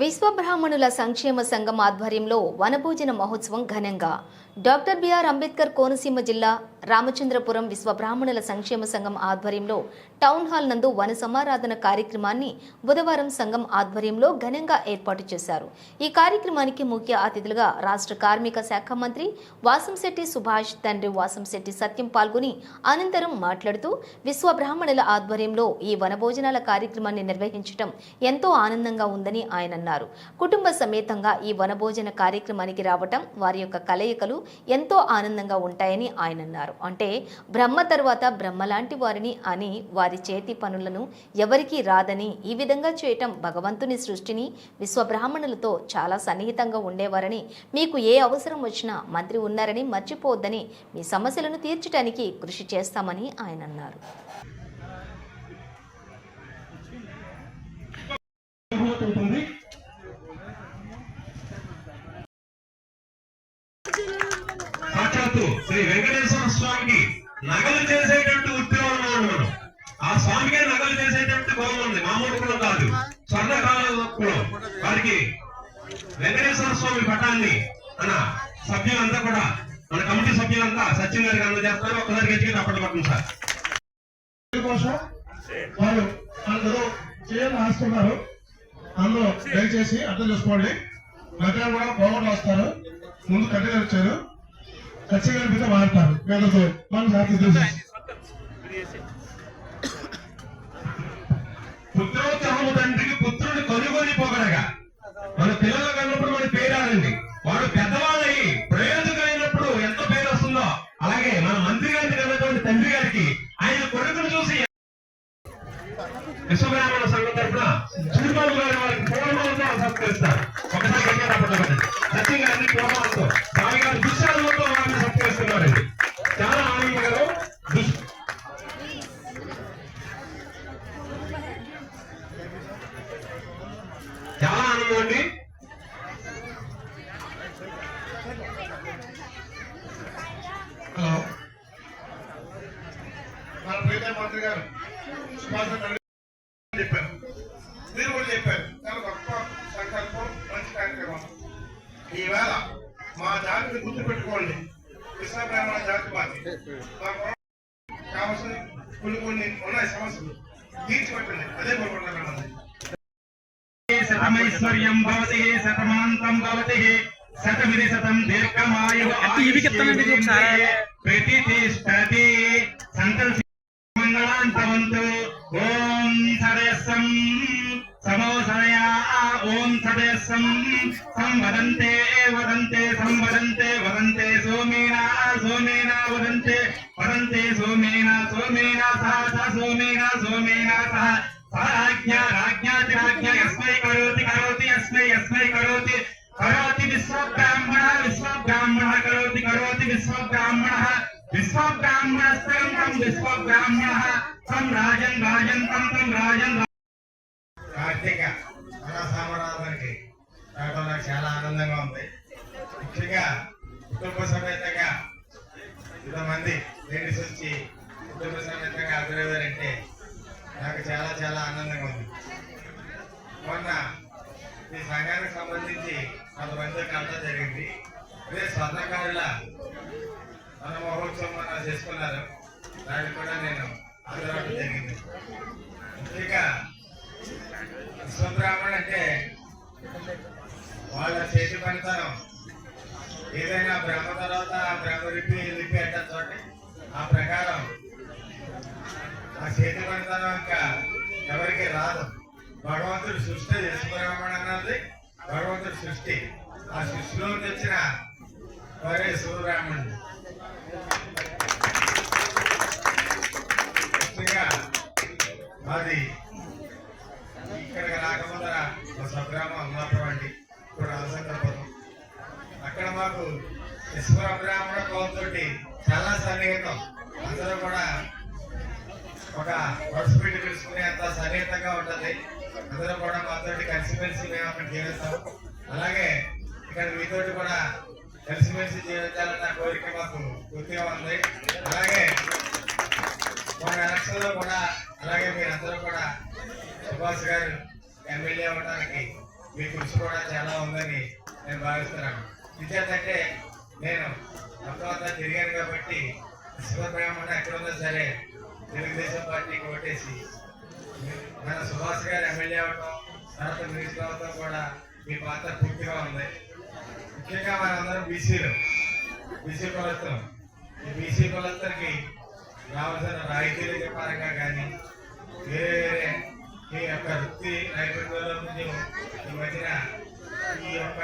విశ్వబ్రాహ్మణుల సంక్షేమ సంఘం ఆధ్వర్యంలో వనభోజన మహోత్సవం ఘనంగా డాక్టర్ బిఆర్ అంబేద్కర్ కోనసీమ జిల్లా రామచంద్రపురం విశ్వబ్రాహ్మణుల సంక్షేమ సంఘం ఆధ్వర్యంలో టౌన్ హాల్ నందు వన సమారాధన కార్యక్రమాన్ని బుధవారం సంఘం ఆధ్వర్యంలో ఘనంగా ఏర్పాటు చేశారు. ఈ కార్యక్రమానికి ముఖ్య అతిథులుగా రాష్ట్ర కార్మిక శాఖ మంత్రి వాసంశెట్టి సుభాష్ తండ్రి వాసంశెట్టి సత్యం పాల్గొని అనంతరం మాట్లాడుతూ విశ్వబ్రాహ్మణుల ఆధ్వర్యంలో ఈ వనభోజనాల కార్యక్రమాన్ని నిర్వహించడం ఎంతో ఆనందంగా ఉందని ఆయన అన్నారు. కుటుంబ సమేతంగా ఈ వనభోజన కార్యక్రమానికి రావటం వారి యొక్క కలయికలు ఎంతో ఆనందంగా ఉంటాయని ఆయన అన్నారు. అంటే బ్రహ్మ తర్వాత బ్రహ్మ లాంటి వారిని అని వారి చేతి పనులను ఎవరికీ రాదని ఈ విధంగా చేయటం భగవంతుని సృష్టిని విశ్వబ్రాహ్మణులతో చాలా సన్నిహితంగా ఉండేవారని మీకు ఏ అవసరం వచ్చినా మంత్రి ఉన్నారని మర్చిపోవద్దని మీ సమస్యలను తీర్చడానికి కృషి చేస్తామని ఆయన అన్నారు. సాక్షాత్తు శ్రీ వెంకటేశ్వర స్వామికి నగలు చేసేటట్టు వృత్తిలో ఉన్నాను ఆ స్వామికే నగలు చేసేటట్టు గౌరవం ఉంది. మామూలు కులం కాదు. స్వర్ణకాల కులం వారికి వెంకటేశ్వర స్వామి పటాన్ని మన సభ్యులంతా కూడా మన కమిటీ సభ్యులంతా సచిన్ గారికి అందజేస్తారు. ఒకసారి గట్టిగా అప్పటి పట్టండి సార్. వారు అందరూ చేయాలని ఆస్తున్నారు అందులో దయచేసి అర్థం చేసుకోండి. ప్రజలు కూడా బాగుండు వస్తారు ముందు కట్టెలు వచ్చారు ఖచ్చితంగా కనిపిస్తే వాడతారు. వీళ్ళతో మన జాతి తెలుసు పుత్రోత్సవము తండ్రికి పుత్రుని కొనుగొని పోగలగా. మన పిల్లలు కన్నప్పుడు మన పేరాలండి చాలా హలో మన ప్రీత మంత్రి గారు సుభాష్ చంద్ర చెప్పారు. మీరు కూడా చెప్పారు. చాలా గొప్ప సంకల్పం మంచి కార్యక్రమం. ఈవేళ మా జాతిని గుర్తుపెట్టుకోండి. విశాఖ జాతి మాది కావాల్సిన కొన్ని కొన్ని ఉన్నాయి సమస్యలు. తీర్చిపెట్టండి. అదే కోరుకుంటున్నాను. శతమైశ్వర్యం భవతి శతమాంతం భవతి శతమిది శతం దీర్ఘమాయు. ప్రతిష్టతి సంకల్ప మంగళాంతవంతు ఓం సదస్సం సమోసనయా ఓం సదస్సం సంవదంతే వదంతే సంవదంతే వదంతే సోమేనా సోమేనా వదంతే వదంతే సోమేనా సోమేనా సహ సోమేనా సోమేనా సహ సహ రాజ్ఞా రాజ్ఞా విశ్వబ్రాహ్మణ రాజన్ రాజన్ తం తం రాజన్ కార్తీక మన రావడం నాకు చాలా ఆనందంగా ఉంది. ముఖ్యంగా కుటుంబ సమేతంగా ఇంతమంది లేడీస్ వచ్చి కుటుంబ సమేతంగా హాజరయ్యారంటే నాకు చాలా చాలా ఆనందంగా ఉంది. మొన్న ఈ సంఘానికి సంబంధించి కొంతమంది కలవడం జరిగింది. అదే స్వర్ణకారుల మన మహోత్సవం మన చేసుకున్నారు. దానికి కూడా నేను హాజరవడం జరిగింది. ఇక విశ్వబ్రాహ్మణ్ అంటే వాళ్ళ చేతి పనితనం. ఏదైనా బ్రహ్మ తర్వాత ఆ బ్రహ్మ రిపి లిపి అంటే ఆ ప్రకారం ఆ చేతి పనితనం ఇంకా ఎవరికి రాదు. భగవంతుడు సృష్టి విశ్వబ్రాహ్మణ్ అన్నది భగవంతుడు సృష్టి. ఆ సృష్టిలో తెచ్చిన వరే శివరాముడు మాది ఇక్కడికి రాకముందర మా స్వగ్రామం అమ్మాపురం అండి. ఇప్పుడు అలసంద్రపురం అక్కడ మాకు విశ్వరం బ్రాహ్మణ కోవతోటి చాలా సన్నిహితం. అందరూ కూడా ఒక పడుచుపెట్టి పిలుచుకునేంత సన్నిహితంగా ఉంటుంది. అందరూ కూడా మాతో కలిసిమెలిసి మేము అక్కడ జీవిస్తాం అలాగే ఇక్కడ మీతోటి కూడా కలిసిమెలిసి జీవించాలన్న కోరిక మాకు పూర్తిగా ఉంది. అలాగే మన ఎలక్షన్లో కూడా అలాగే మీరందరూ కూడా సుభాష్ గారు ఎమ్మెల్యే అవ్వడానికి మీ కృషి కూడా చాలా ఉందని నేను భావిస్తున్నాను. విద్యార్థంటే నేను మొత్తం తిరిగాను కాబట్టి శివబ్రాహ్మణ ఎక్కడ ఉన్నా సరే తెలుగుదేశం పార్టీకి ఓటేసి మన సుభాష్ గారు ఎమ్మెల్యే అవ్వటం తర్వాత మినిస్టర్ కూడా మీ పాత్ర పూర్తిగా ఉంది. ముఖ్యంగా మనందరం బీసీలు బీసీ కులస్తులం ఈ బీసీ కులస్తులకి రావాల్సిన రాయితీల పరంగా కానీ వేరే ఈ యొక్క వృత్తి నైపుణ్యంలో ఈ మధ్యన ఈ యొక్క